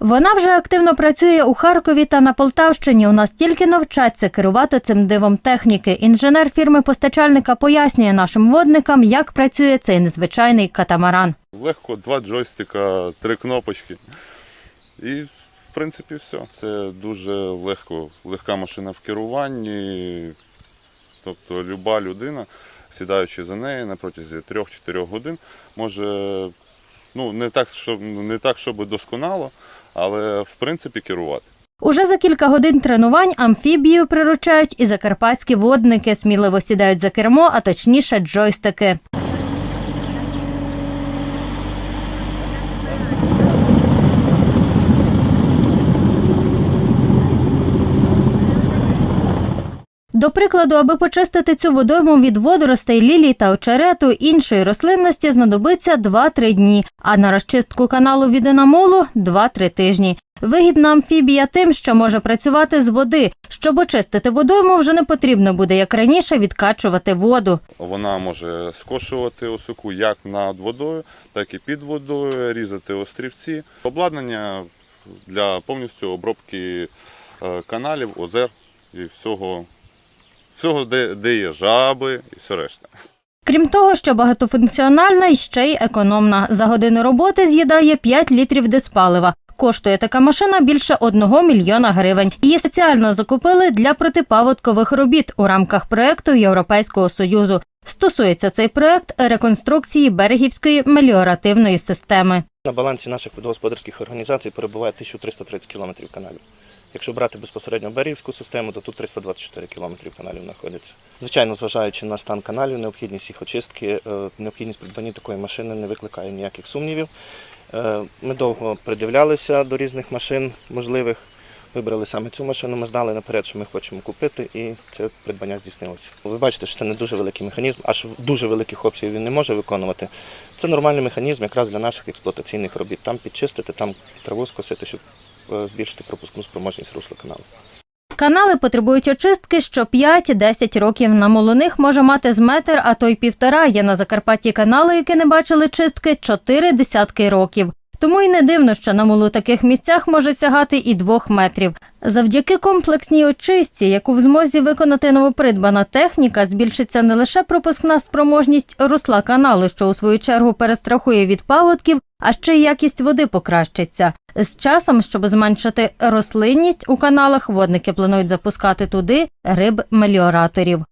Вона вже активно працює у Харкові та на Полтавщині. У нас тільки навчаться керувати цим дивом техніки. Інженер фірми постачальника пояснює нашим водникам, як працює цей незвичайний катамаран. Легко, два джойстика, три кнопочки. І, в принципі, все. Це дуже легко, легка машина в керуванні. Тобто люба людина, сідаючи за нею на протязі 3-4 годин, може, ну, не так, щоб, не так, щоб досконало, але в принципі керувати. Уже за кілька годин тренувань амфібію приручають і закарпатські водники. Сміливо сідають за кермо, а точніше джойстики. До прикладу, аби почистити цю водойму від водоростей, лілій та очерету іншої рослинності знадобиться 2-3 дні, а на розчистку каналу від енамолу – 2-3 тижні. Вигідна амфібія тим, що може працювати з води. Щоб очистити водойму, вже не потрібно буде, як раніше, відкачувати воду. Вона може скошувати осоку як над водою, так і під водою, різати острівці. Обладнання для повністю обробки е, каналів, озер і всього, всього де, де є жаби і все решта. Крім того, що багатофункціональна і ще й економна. За годину роботи з'їдає 5 літрів диспалива. Коштує така машина більше 1 мільйона гривень. Її спеціально закупили для протипаводкових робіт у рамках проекту Європейського союзу. Стосується цей проект реконструкції берегівської меліоративної системи. На балансі наших водогосподарських організацій перебуває 1330 кілометрів каналів. Якщо брати безпосередньо берегівську систему, то тут 324 кілометрів каналів знаходиться. Звичайно, зважаючи на стан каналів, необхідність їх очистки, е, необхідність придбання такої машини не викликає ніяких сумнівів. Е, Ми довго придивлялися до різних машин можливих. Вибрали саме цю машину, ми знали наперед, що ми хочемо купити, і це придбання здійснилося. Ви бачите, що це не дуже великий механізм, аж дуже великих обсягів він не може виконувати. Це нормальний механізм якраз для наших експлуатаційних робіт. Там підчистити, там траву скосити, щоб збільшити пропускну спроможність русла каналу. Канали потребують очистки що 5-10 років. На молоних може мати з метр, а то й півтора. Є на Закарпатті канали, які не бачили чистки, чотири десятки років. Тому й не дивно, що на молу таких місцях може сягати і двох метрів. Завдяки комплексній очистці, яку в змозі виконати новопридбана техніка, збільшиться не лише пропускна спроможність русла каналу, що у свою чергу перестрахує від паводків, а ще й якість води покращиться. З часом, щоб зменшити рослинність у каналах, водники планують запускати туди риб-меліораторів.